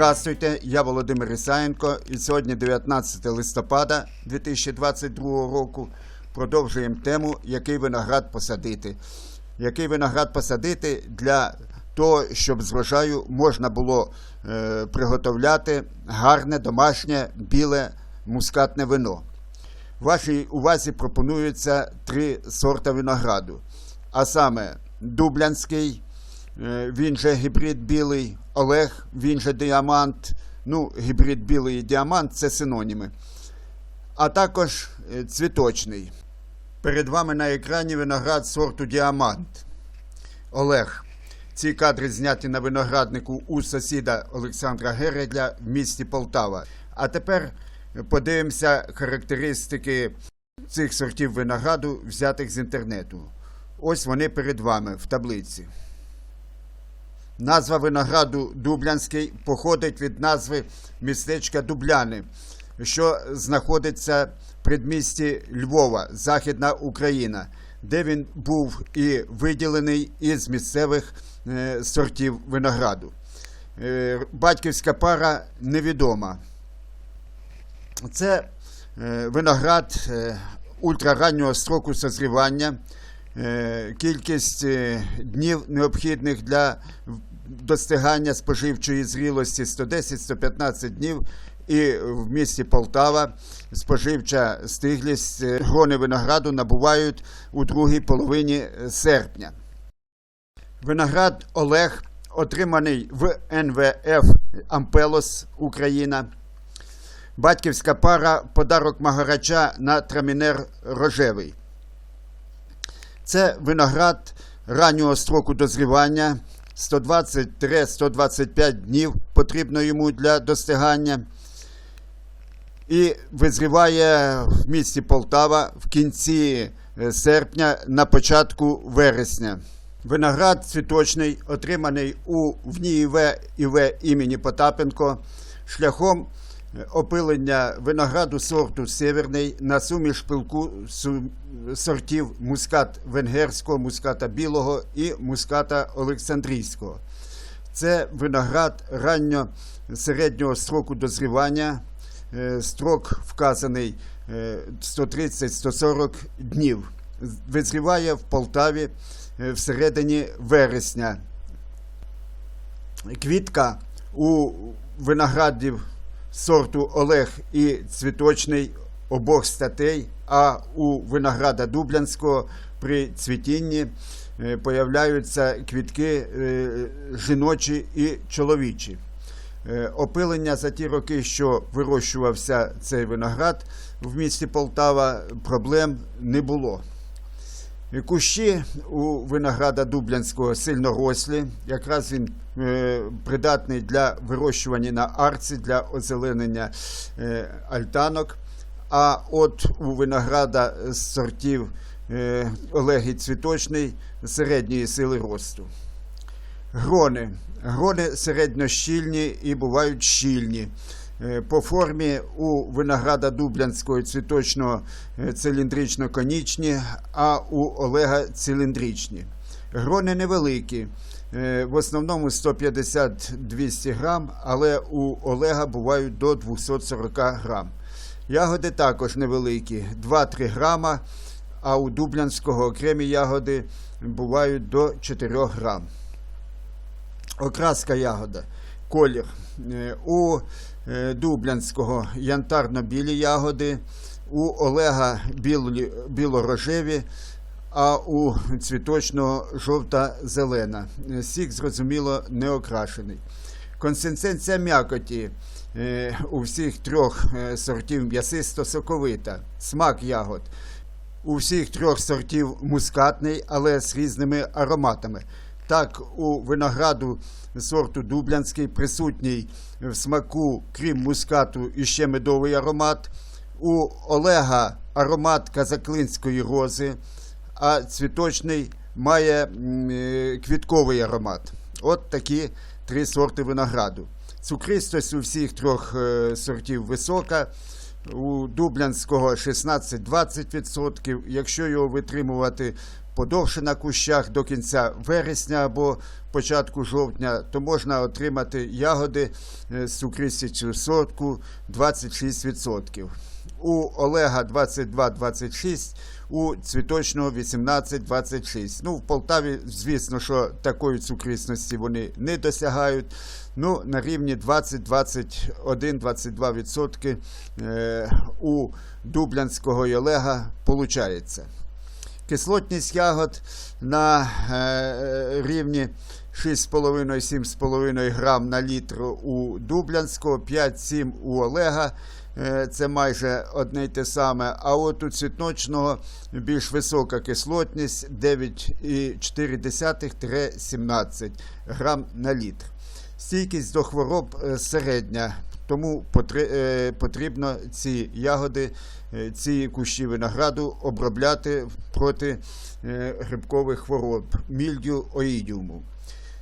Здравствуйте, я Володимир Ісаєнко і сьогодні 19 листопада 2022 року продовжуємо тему, який виноград посадити. Який виноград посадити для того, щоб з врожаю можна було е, приготовляти гарне домашнє біле мускатне вино. Вашій увазі пропонуються три сорта винограду, а саме Дублянський, він же гібрид білий, Олег, він же діамант. Ну, гібрид білий і діамант це синоніми. А також е, цвіточний. Перед вами на екрані виноград сорту діамант. Олег. Ці кадри зняті на винограднику у сусіда Олександра Гередля в місті Полтава. А тепер подивимося характеристики цих сортів винограду, взятих з інтернету. Ось вони перед вами в таблиці. Назва винограду Дублянський походить від назви містечка Дубляни, що знаходиться в предмісті Львова, Західна Україна, де він був і виділений із місцевих е, сортів винограду. Е, батьківська пара невідома. Це е, виноград ультрараннього строку созрівання. Кількість днів необхідних для достигання споживчої зрілості 110-115 днів. І в місті Полтава споживча стиглість е, грони винограду набувають у другій половині серпня. Виноград Олег, отриманий в НВФ Ампелос Україна. Батьківська пара подарок Магарача на трамінер рожевий. Це виноград раннього строку дозрівання 120-125 днів потрібно йому для достигання. І визріває в місті Полтава в кінці е, серпня на початку вересня. Виноград цвіточний, отриманий у ВНІІВ ІВ імені Потапенко шляхом опилення винограду сорту Северний на суміш пилку сортів мускат венгерського, муската білого і муската Олександрійського. Це виноград ранньо середнього строку дозрівання. Е, Строк вказаний е, 130-140 днів. Визріває в Полтаві е, всередині вересня. Квітка у виноградів сорту Олег і цвіточний обох статей, а у винограда Дублянського при цвітінні е, появляються квітки е, жіночі і чоловічі. Е, Опилення за ті роки, що вирощувався цей виноград в місті Полтава, проблем не було. Кущі у винограда Дублянського сильно рослі. Якраз він е, придатний для вирощування на арці, для озеленення е, альтанок. А от у винограда з сортів е, Олеги Цвіточний середньої сили росту. Грони. Грони середньощільні і бувають щільні. Е, По формі у винограда Дублянського цвіточного е, циліндрично-конічні, а у Олега циліндричні. Грони невеликі, е, в основному 150-200 грам, але у Олега бувають до 240 грам. Ягоди також невеликі, 2-3 грама, а у Дублянського окремі ягоди бувають до 4 грам. Окраска ягода, колір. Е, У е, Дублянського янтарно-білі ягоди, у Олега біло-рожеві, а у цвіточного жовта-зелена. Е, Сік, зрозуміло, не окрашений. Консистенція м'якоті у всіх трьох сортів м'ясисто-соковита. Смак ягод. У всіх трьох сортів мускатний, але з різними ароматами. Так, у винограду сорту Дублянський присутній в смаку, крім мускату, іще медовий аромат. У Олега аромат казаклинської рози, а цвіточний має е, квітковий аромат. От такі три сорти винограду. Цукристость у всіх трьох е, сортів висока. У Дублянського 16-20%. Якщо його витримувати подовше на кущах до кінця вересня або початку жовтня, то можна отримати ягоди е, з цукристістю сотку 26%. У Олега 22-26, у цвіточного 18-26. Ну, в Полтаві, звісно, що такої цукрісності вони не досягають. Ну, на рівні 20-21-22% е, у Дублянського і Олега виходить. Кислотність ягод на е, рівні 6,5-7,5 грам на літр у Дублянського, 5-7 у Олега. Е, Це майже одне й те саме. А от у цвітночного більш висока кислотність 9,4-17 грам на літр. Стійкість до хвороб е, середня, тому е, потрібно ці ягоди, е, ці кущі винограду обробляти проти е, грибкових хвороб мільдю оїдіуму.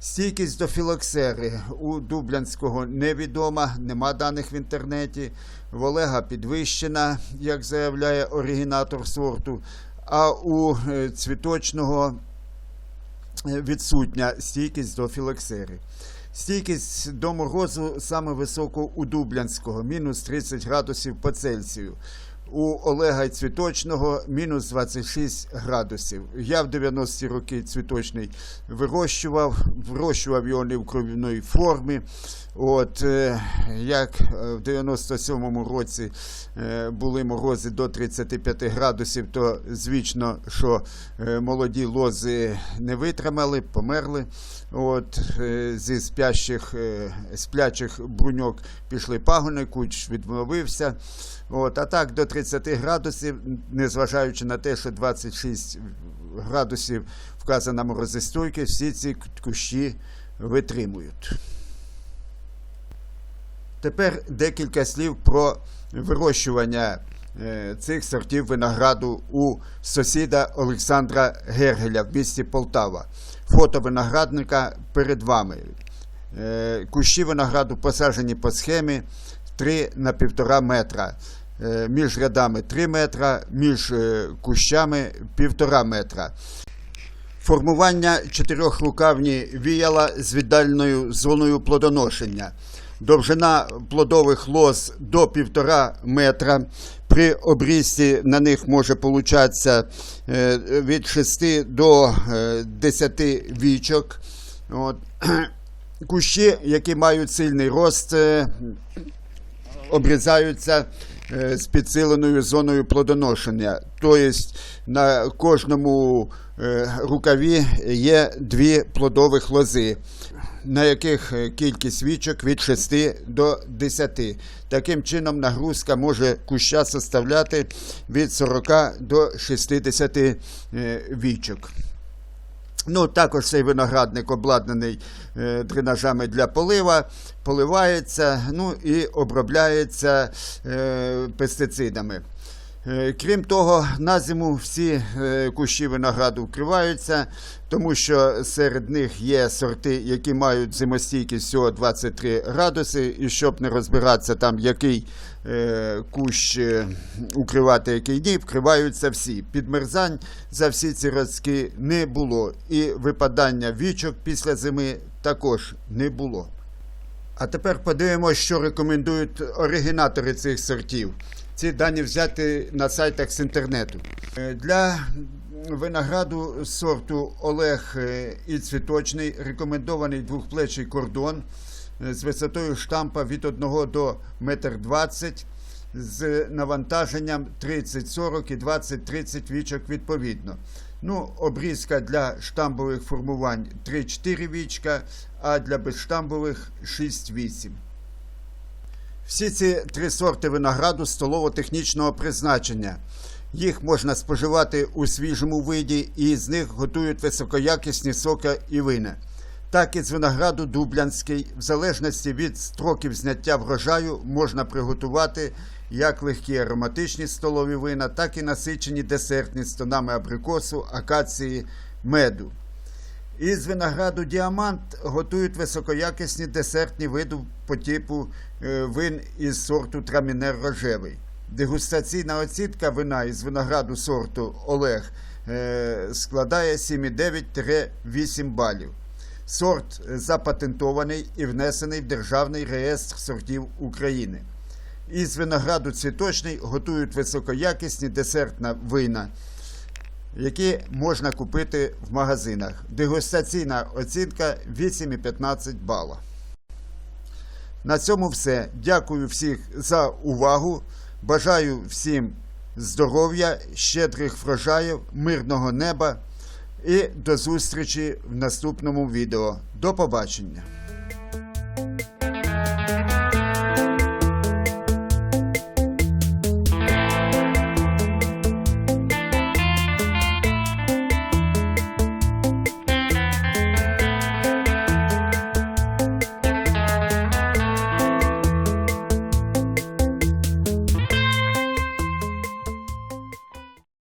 Стійкість до філоксери у Дублянського невідома, нема даних в інтернеті. В Олега підвищена, як заявляє оригінатор сорту. А у цвіточного відсутня стійкість до філоксери. Стійкість до морозу саме високо у Дублянського, мінус 30 градусів по Цельсію. У Олега цвіточного мінус 26 градусів. Я в 90-ті роки цвіточний вирощував, вирощував його не в кров'яній формі. От, е, як е, в 97-му році е, були морози до 35 градусів, то звісно, що молоді лози не витримали, померли. От, зі спящих, сплячих бруньок пішли пагони, куч відмовився. От, а так до 30 градусів, незважаючи на те, що 26 градусів вказана морозостойкість, всі ці кущі витримують. Тепер декілька слів про вирощування е, цих сортів винограду у сусіда Олександра Гергеля в місті Полтава. Фото виноградника перед вами. Е, Кущі винограду посаджені по схемі 3 на 1,5 метра. Е, Між рядами 3 метра, між е, кущами 1,5 метра. Формування чотирьохрукавні віяла з віддальною зоною плодоношення. Довжина плодових лоз до 1,5 метра. При обрізці на них може получатися е, від 6 до е, 10 вічок. От. Кущі, які мають сильний рост, обрізаються з підсиленою зоною плодоношення. Тобто на кожному е, рукаві є дві плодових лози, на яких е, кількість свічок від 6 до 10. Таким чином, нагрузка може куща составляти від 40 до 60 е, вічок. Ну, також цей виноградник обладнаний е, дренажами для полива, поливається ну, і обробляється е, пестицидами. Е, Крім того, на зиму всі е, кущі винограду вкриваються, тому що серед них є сорти, які мають зимостійкість всього 23 градуси, і щоб не розбиратися там, який е, кущ укривати, який ні, вкриваються всі. Підмерзань за всі ці роки не було, і випадання вічок після зими також не було. А тепер подивимося, що рекомендують оригінатори цих сортів. Ці дані взяти на сайтах з інтернету. Е, Для винограду сорту Олег е, і цвіточний рекомендований двохплечий кордон е, з висотою штампа від 1 до 1,20 м з навантаженням 30-40 і 20-30 вічок відповідно. Ну, обрізка для штамбових формувань 3-4 вічка, а для безштамбових 6-8. Всі ці три сорти винограду столово-технічного призначення. Їх можна споживати у свіжому виді, і з них готують високоякісні соки і вина. Так і з винограду Дублянський, в залежності від строків зняття врожаю, можна приготувати як легкі ароматичні столові вина, так і насичені десертні з тонами абрикосу, акації, меду. Із винограду діамант готують високоякісні десертні види по типу е, вин із сорту трамінер рожевий. Дегустаційна оцінка вина із винограду сорту Олег е, складає 7,9-8 балів. Сорт запатентований і внесений в Державний реєстр сортів України. Із винограду цвіточний готують високоякісні десертна вина, які можна купити в магазинах. Дегустаційна оцінка 8,15 бала. На цьому все. Дякую всіх за увагу. Бажаю всім здоров'я, щедрих врожаїв, мирного неба і до зустрічі в наступному відео. До побачення!